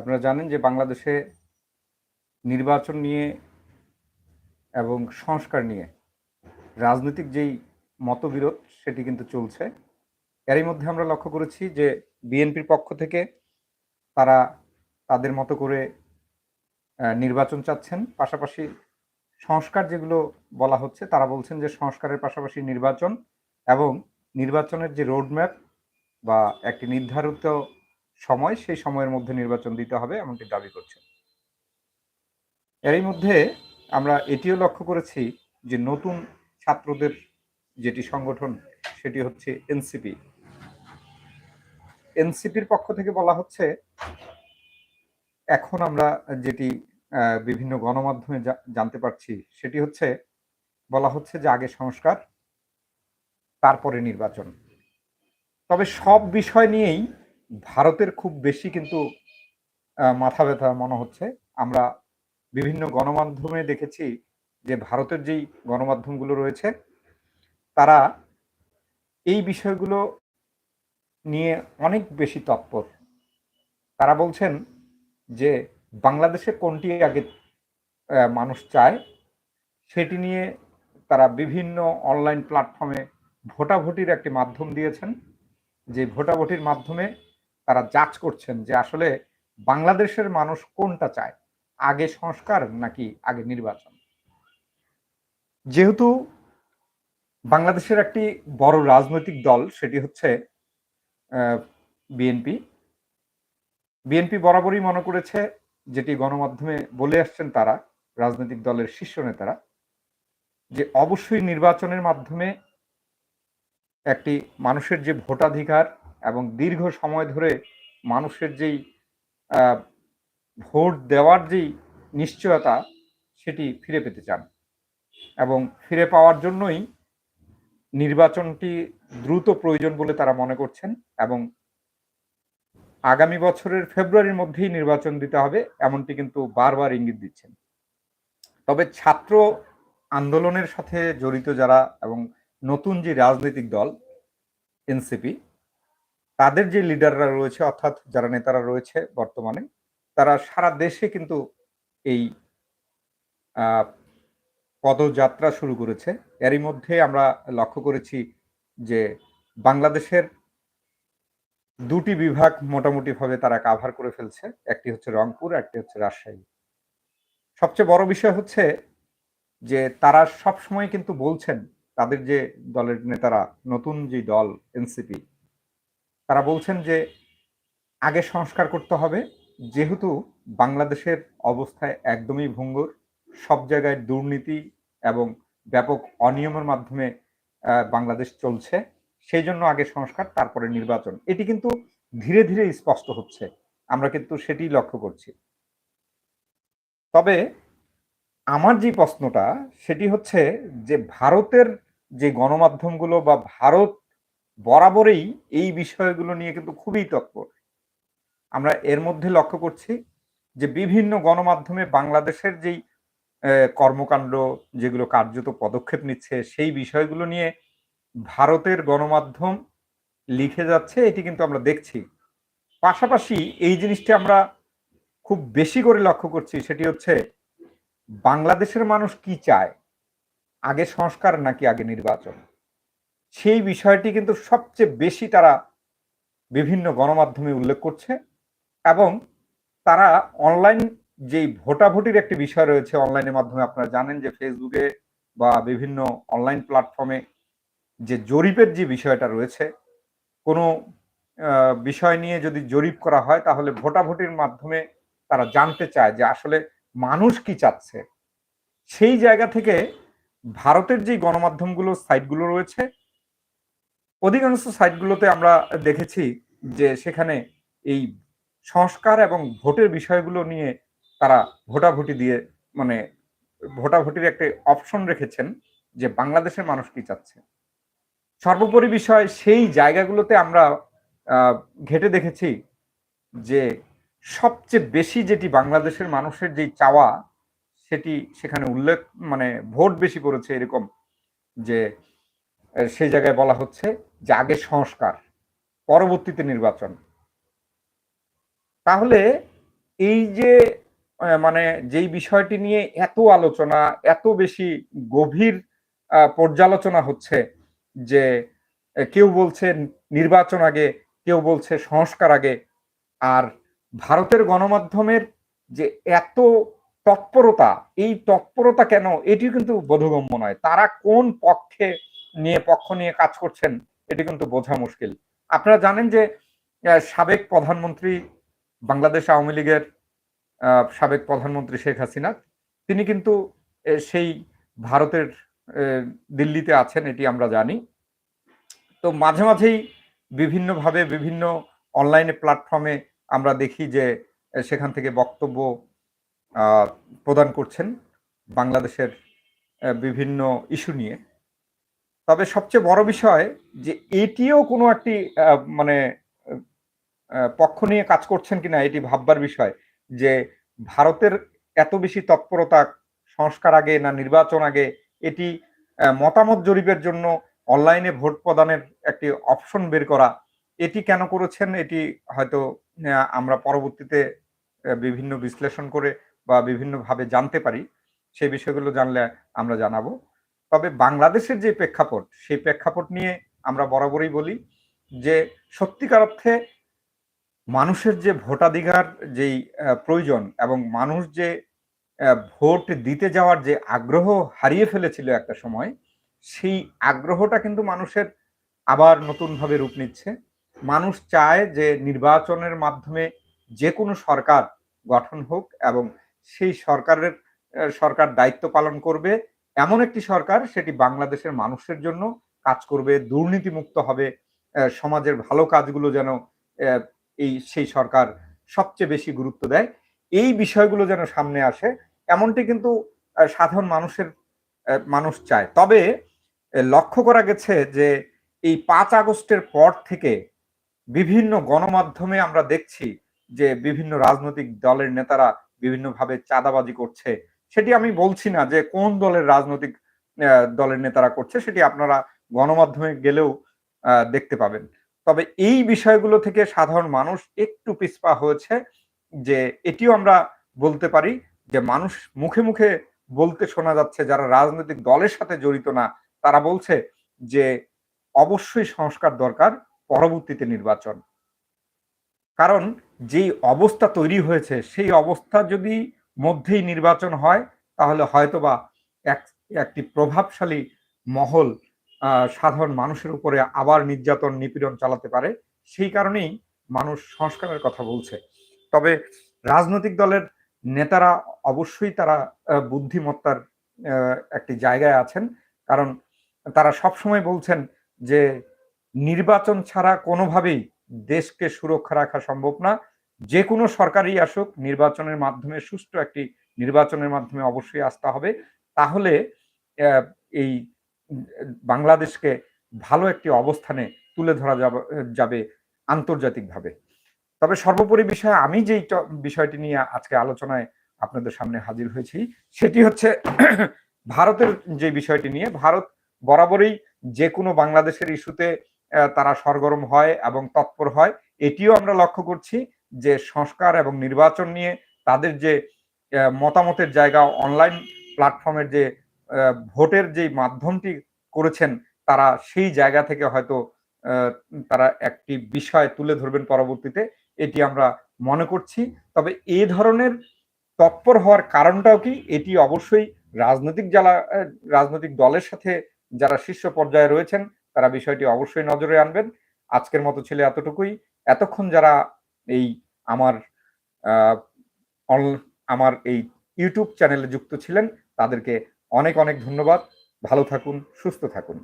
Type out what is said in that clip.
আপনারা জানেন যে বাংলাদেশে নির্বাচন নিয়ে এবং সংস্কার নিয়ে রাজনৈতিক যেই মতবিরোধ সেটি কিন্তু চলছে। এরই মধ্যে আমরা লক্ষ্য করেছি যে বিএনপির পক্ষ থেকে তারা তাদের মতো করে নির্বাচন চাচ্ছেন। পাশাপাশি সংস্কার যেগুলো বলা হচ্ছে, তারা বলছেন যে সংস্কারের পাশাপাশি নির্বাচন এবং নির্বাচনের যে রোডম্যাপ বা একটি নির্ধারিত সময়, সেই সময়ের মধ্যে নির্বাচন দিতে হবে এমনটি দাবি করছে এরই মধ্যে আমরা এটিও লক্ষ্য করেছি যে নতুন ছাত্রদের যেটি সংগঠন, সেটি হচ্ছে এনসিপি। এনসিপির পক্ষ থেকে বলা হচ্ছে, এখন আমরা যেটি বিভিন্ন গণমাধ্যমে জানতে পারছি, সেটি হচ্ছে, বলা হচ্ছে যে আগে সংস্কার, তারপরে নির্বাচন। তবে সব বিষয় নিয়েই ভারতের খুব বেশি কিন্তু মাথা ব্যথা মনে হচ্ছে। আমরা বিভিন্ন গণমাধ্যমে দেখেছি যে ভারতের যেই গণমাধ্যমগুলো রয়েছে, তারা এই বিষয়গুলো নিয়ে অনেক বেশি তৎপর। তারা বলছেন যে বাংলাদেশে কোনটি আগে মানুষ চায়, সেটি নিয়ে তারা বিভিন্ন অনলাইন প্ল্যাটফর্মে ভোটাভুটির একটি মাধ্যম দিয়েছেন। যে ভোটাভুটির মাধ্যমে তারা যাচ করছেন যে আসলে বাংলাদেশের মানুষ কোনটা চায়? আগে সংস্কার নাকি আগে নির্বাচন? যেহেতু বাংলাদেশের একটি বড় রাজনৈতিক দল, সেটি হচ্ছে বিএনপি বিএনপি বরাবরই মনে করেছে যেটি গণমাধ্যমে বলে আসছেন তারা, রাজনৈতিক দলের শীর্ষ নেতারা, যে অবশ্যই নির্বাচনের মাধ্যমে একটি মানুষের যে ভোটাধিকার এবং দীর্ঘ সময় ধরে মানুষের যেই ভোট দেওয়ার যেই নিশ্চয়তা, সেটি ফিরে পেতে চান। এবং ফিরে পাওয়ার জন্যই নির্বাচনটি দ্রুত প্রয়োজন বলে তারা মনে করছেন এবং আগামী বছরের ফেব্রুয়ারির মধ্যেই নির্বাচন দিতে হবে, এমনটি কিন্তু বারবার ইঙ্গিত দিচ্ছেন। তবে ছাত্র আন্দোলনের সাথে জড়িত যারা এবং নতুন যে রাজনৈতিক দল, এনসিপি তাদের যে লিডাররা রয়েছে, অর্থাৎ যারা নেতারা রয়েছে বর্তমানে, তারা সারা দেশে কিন্তু এই পদযাত্রা শুরু করেছে। এরই মধ্যে আমরা লক্ষ্য করেছি যে বাংলাদেশের দুটি বিভাগ মোটামুটি ভাবে তারা কাভার করে ফেলছে। একটি হচ্ছে রংপুর, একটি হচ্ছে রাজশাহী। সবচেয়ে বড় বিষয় হচ্ছে যে তারা সব সময় কিন্তু বলছেন, তাদের যে দলের নেতারা, নতুন যে দল, এনসিপি তারা বলছেন যে আগে সংস্কার করতে হবে, যেহেতু বাংলাদেশের অবস্থায় একদমই ভঙ্গুর, সব জায়গায় দুর্নীতি এবং ব্যাপক অনিয়মের মাধ্যমে বাংলাদেশ চলছে, সেই জন্য আগে সংস্কার, তারপরে নির্বাচন। এটি কিন্তু ধীরে ধীরে স্পষ্ট হচ্ছে, আমরা কিন্তু সেটি লক্ষ্য করছি। তবে আমার যে প্রশ্নটা, সেটি হচ্ছে যে ভারতের যে গণমাধ্যমগুলো বা ভারত বরাবরই এই বিষয়গুলো নিয়ে কিন্তু খুবই তৎপর। আমরা এর মধ্যে লক্ষ্য করছি যে বিভিন্ন গণমাধ্যমে বাংলাদেশের যেই কর্মকাণ্ড, যেগুলো কার্যত পদক্ষেপ নিচ্ছে, সেই বিষয়গুলো নিয়ে ভারতের গণমাধ্যম লিখে যাচ্ছে, এটি কিন্তু আমরা দেখছি। পাশাপাশি এই জিনিসটি আমরা খুব বেশি করে লক্ষ্য করছি, সেটি হচ্ছে বাংলাদেশের মানুষ কি চায়? আগে সংস্কার নাকি আগে নির্বাচন? সেই বিষয়টি কিন্তু সবচেয়ে বেশি তারা বিভিন্ন গণমাধ্যমে উল্লেখ করছে এবং তারা অনলাইন যেই ভোটাভুটির একটি বিষয় রয়েছে অনলাইনের মাধ্যমে আপনারা জানেন যে ফেসবুকে বা বিভিন্ন অনলাইন প্ল্যাটফর্মে যে জরিপের যে বিষয়টা রয়েছে, কোনো বিষয় নিয়ে যদি জরিপ করা হয় তাহলে ভোটাভুটির মাধ্যমে তারা জানতে চায় যে আসলে মানুষ কি চাচ্ছে। সেই জায়গা থেকে ভারতের যে গণমাধ্যমগুলো সাইটগুলো রয়েছে অধিকাংশ সাইটগুলোতে আমরা দেখেছি যে সেখানে এই সংস্কার এবং ভোটের বিষয়গুলো নিয়ে তারা ভোটাভুটি দিয়ে মানে ভোটাভুটির একটা অপশন রেখেছেন যে বাংলাদেশের মানুষ কি চাচ্ছে। সর্বোপরি বিষয় সেই জায়গাগুলোতে আমরা ঘেটে দেখেছি যে সবচেয়ে বেশি যেটি বাংলাদেশের মানুষের যেই চাওয়া, সেটি সেখানে উল্লেখ মানে ভোট বেশি পড়েছে এরকম যে সেই জায়গায় বলা হচ্ছে আগে সংস্কার, পরবর্তীতে নির্বাচন। তাহলে এই যে মানে যেই বিষয়টি নিয়ে এত আলোচনা, এত বেশি গভীর পর্যালোচনা হচ্ছে যে, কেউ বলছে নির্বাচন আগে, কেউ বলছে সংস্কার আগে, আর ভারতের গণমাধ্যমের যে এত তৎপরতা, এই তৎপরতা কেন এটি কিন্তু বোধগম্য নয়। তারা কোন পক্ষে নিয়ে, পক্ষ নিয়ে কাজ করছেন এটি কিন্তু বোঝা মুশকিল। আপনারা জানেন যে সাবেক প্রধানমন্ত্রী বাংলাদেশ আওয়ামী লীগের সাবেক প্রধানমন্ত্রী শেখ হাসিনা, তিনি কিন্তু সেই ভারতের দিল্লিতে আছেন, এটি আমরা জানি। তো মাঝে মাঝেই বিভিন্নভাবে বিভিন্ন অনলাইনে প্ল্যাটফর্মে আমরা দেখি যে সেখান থেকে বক্তব্য প্রদান করছেন বাংলাদেশের বিভিন্ন ইস্যু নিয়ে। তবে সবচেয়ে বড় বিষয় যে এটিও কোনো একটি মানে পক্ষ নিয়ে কাজ করছেন কিনা এটি ভাববার বিষয় যে ভারতের এত বেশি তৎপরতা সংস্কার আগে না নির্বাচন আগে এটি মতামত জরিপের জন্য অনলাইনে ভোট প্রদানের একটি অপশন বের করা, এটি কেন করেছেন? এটি হয়তো আমরা পরবর্তীতে বিভিন্ন বিশ্লেষণ করে বা বিভিন্নভাবে জানতে পারি। সেই বিষয়গুলো জানলে আমরা জানাব। তবে বাংলাদেশের যে প্রেক্ষাপট, সেই প্রেক্ষাপট নিয়ে আমরা বরাবরই বলি যে সত্যিকার অর্থে মানুষের যে ভোটাধিকার যেই প্রয়োজন এবং মানুষ যে ভোট দিতে যাওয়ার যে আগ্রহ হারিয়ে ফেলেছিল একটা সময়, সেই আগ্রহটা কিন্তু মানুষের আবার নতুনভাবে রূপ নিচ্ছে। মানুষ চায় যে নির্বাচনের মাধ্যমে যে কোনো সরকার গঠন হোক এবং সেই সরকারের সরকার দায়িত্ব পালন করবে এমন একটি সরকার, সেটি বাংলাদেশের মানুষের জন্য কাজ করবে, দুর্নীতিমুক্ত হবে সমাজের ভালো কাজগুলো যেন এই সেই সরকার সবচেয়ে বেশি গুরুত্ব দেয়। এই বিষয়গুলো যেন সামনে আসে, এমনটি কিন্তু সাধারণ মানুষের মানুষ চায়। তবে লক্ষ্য করা গেছে যে, এই পাঁচ আগস্টের পর থেকে বিভিন্ন গণমাধ্যমে আমরা দেখছি যে, বিভিন্ন রাজনৈতিক দলের নেতারা বিভিন্নভাবে চাঁদাবাজি করছে সেটি আমি বলছি না যে কোন দলের রাজনৈতিক দলের নেতারা করছে, সেটি আপনারা গণমাধ্যমে গেলেও দেখতে পাবেন। তবে এই বিষয়গুলো থেকে সাধারণ মানুষ একটু পিছপা হয়েছে যে এটিও আমরা বলতে পারি যে মানুষ মুখে মুখে বলতে শোনা যাচ্ছে, যারা রাজনৈতিক দলের সাথে জড়িত না, তারা বলছে যে অবশ্যই সংস্কার দরকার, পরবর্তীতে নির্বাচন। কারণ যেই অবস্থা তৈরি হয়েছে, সেই অবস্থা যদি মধ্যেই নির্বাচন হয়, তাহলে হয়তোবা এক, একটি প্রভাবশালী মহল সাধারণ মানুষের উপরে আবার নির্যাতন, নিপীড়ন চালাতে পারে। সেই কারণেই মানুষ সংস্কারের কথা বলছে। তবে রাজনৈতিক দলের নেতারা অবশ্যই তারা বুদ্ধিমত্তার একটি জায়গায় আছেন। কারণ তারা সবসময় বলছেন যে, নির্বাচন ছাড়া কোনোভাবেই দেশকে সুরক্ষা রাখা সম্ভব না। যে কোনো সরকারই আসুক, নির্বাচনের মাধ্যমে, সুষ্ঠু একটি নির্বাচনের মাধ্যমে অবশ্যই আসতে হবে। তাহলে এই বাংলাদেশকে ভালো একটি অবস্থানে তুলে ধরা যাবে আন্তর্জাতিকভাবে। তবে সর্বোপরি বিষয়ে আমি যেই বিষয়টি নিয়ে আজকে আলোচনায় আপনাদের সামনে হাজির হয়েছি, সেটি হচ্ছে ভারতের যে বিষয়টি নিয়ে, ভারত বরাবরই যে কোনো বাংলাদেশের ইস্যুতে তারা সরগরম হয় এবং তৎপর হয়, এটিও আমরা লক্ষ্য করছি। যে সংস্কার এবং নির্বাচন নিয়ে তাদের যে মতামতের জায়গা অনলাইন প্ল্যাটফর্মের যে ভোটের যে মাধ্যমটি করেছেন, তারা সেই জায়গা থেকে হয়তো তারা একটি বিষয় তুলে ধরবেন পরবর্তীতে। এটি আমরা মনে করছি। তবে এ ধরনের তৎপর হওয়ার কারণটাও কি? এটি অবশ্যই রাজনৈতিক যারা রাজনৈতিক দলের সাথে যারা শীর্ষ পর্যায়ে রয়েছেন, তারা বিষয়টি অবশ্যই নজরে আনবেন। আজকের মতো ছিল এতটুকুই। এতক্ষণ যারা এই আমার আমার এই ইউটিউব চ্যানেলে যুক্ত ছিলেন। তাদেরকে অনেক অনেক ধন্যবাদ। ভালো থাকুন, সুস্থ থাকুন।